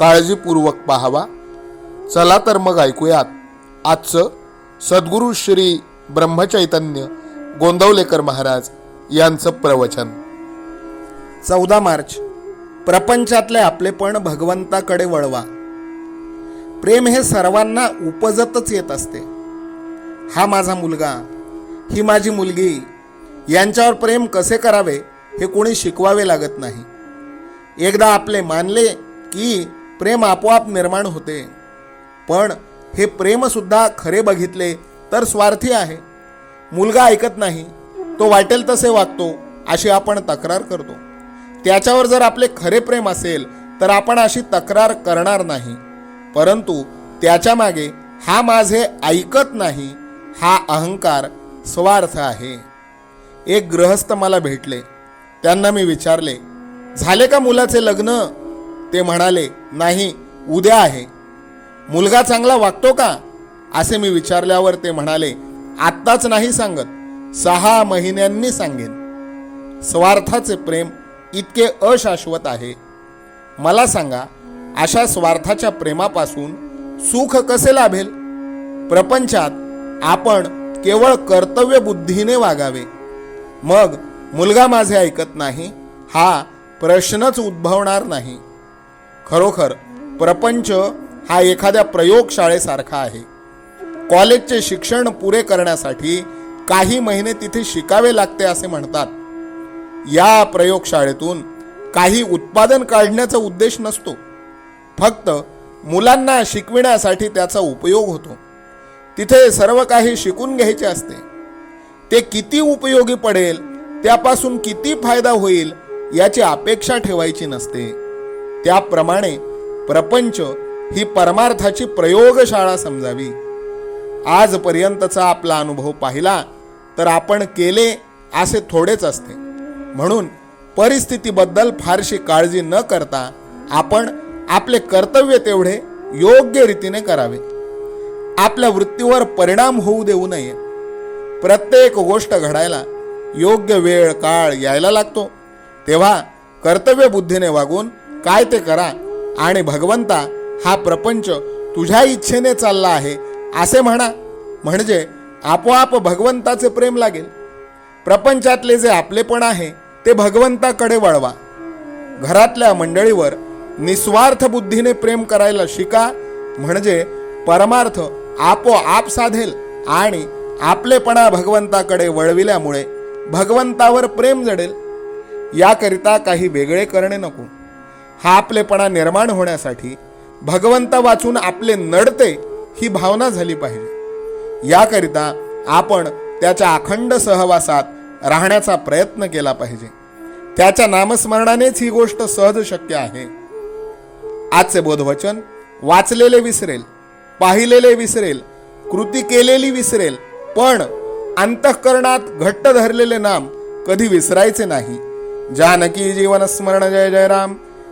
काळजीपूर्वक पाहावा. चला तर मग ऐकूयात. आजचं सद्गुरू श्री ब्रह्मचैतन्य गोंदवलेकर महाराज यांचं प्रवचन. चौदा मार्च. प्रपंचातले आपलेपण भगवंताकडे वळवा. प्रेम हे सर्वांना उपजतच येत असते. हा माझा मुलगा ही माझी मुलगी यांच्यावर प्रेम कसे करावे हे कोणी शिकवावे लागत नाही. एकदा आपले मानले की प्रेम आपोआप निर्माण होते. पण हे प्रेमसुद्धा खरे बघितले तर स्वार्थी आहे. मुलगा ऐकत नाही तो वाटेल तसे वागतो अशी आपण तक्रार करतो. त्याच्यावर जर आपले खरे प्रेम असेल तर आपण अशी तक्रार करणार नाही. परंतु त्याच्यामागे हा माझे ऐकत नाही हा अहंकार स्वार्थ आहे. एक गृहस्थ मला भेटले. त्यांना मी विचारले झाले का मुलाचे लग्न? ते म्हणाले नाही उद्या आहे. मुलगा चांगला वागतो का? असे मी विचारल्यावर ते म्हणाले आत्ताच नाही सांगत सहा महिन्यांनी सांगेन. स्वार्थाचे प्रेम इतके अशाश्वत आहे. मला सांगा अशा स्वार्थाच्या प्रेमापासून सुख कसे लाभेल? प्रपंचात आपण केवळ कर्तव्य बुद्धीने वागावे. मग मुलगा माझे ऐकत नाही हा प्रश्नच उद्भवणार नाही. खरोखर प्रपंच हा एखाद्या प्रयोगशाळेसारखा आहे. कॉलेजचे शिक्षण पुरे करण्यासाठी काही महिने तिथे शिकावे लागते असे म्हणतात. या प्रयोगशाळेतून काही उत्पादन काढण्याचा उद्देश नसतो. फक्त मुलांना शिकविण्यासाठी त्याचा उपयोग होतो. तिथे सर्व काही शिकून घ्यायचे असते. ते किती उपयोगी पडेल त्यापासून किती फायदा होईल याची अपेक्षा ठेवायची नसते. त्याप्रमाणे प्रपंच ही परमार्थाची प्रयोगशाळा समजावी. आजपर्यंतचा आपला अनुभव पाहिला तर आपण केले असे थोडेच असते. म्हणून परिस्थितीबद्दल फारशी काळजी न करता आपण आपले कर्तव्य तेवढे योग्य रीतीने करावे. आपल्या वृत्तीवर परिणाम होऊ देऊ नये. प्रत्येक गोष्ट घडायला योग्य वेळ काळ यायला लागतो. तेव्हा कर्तव्य बुद्धीने वागून काय ते करा आणि भगवंता हा प्रपंच तुझ्या इच्छेने चालला आहे असे म्हणा. म्हणजे आपोआप भगवंताचे प्रेम लागेल. प्रपंचातले जे आपलेपण आहे ते भगवंताकडे वळवा. घरातल्या मंडळीवर निस्वार्थ बुद्धीने प्रेम करायला शिका. म्हणजे परमार्थ आपोआप साधेल आणि आपलेपणा भगवंताकडे वळविल्यामुळे भगवंतावर प्रेम जडेल. याकरिता काही वेगळे करणे नको. हा आपलेपणा निर्माण होण्यासाठी भगवंता वाचून आपले नडते ही भावना झाली पाहिजे. याकरिता आपण त्याच्या अखंड सहवासात राहण्याचा प्रयत्न केला पाहिजे. त्याच्या नामस्मरणानेच ही गोष्ट सहज शक्य आहे. आजचे बोधवचन वाचलेले विसरेल पाहिलेले विसरेल कृती केलेली विसरेल पण अंतःकरणात घट्ट धरलेले नाम कधी विसरायचे नाही. जानकी जीवन स्मरण जय जय राम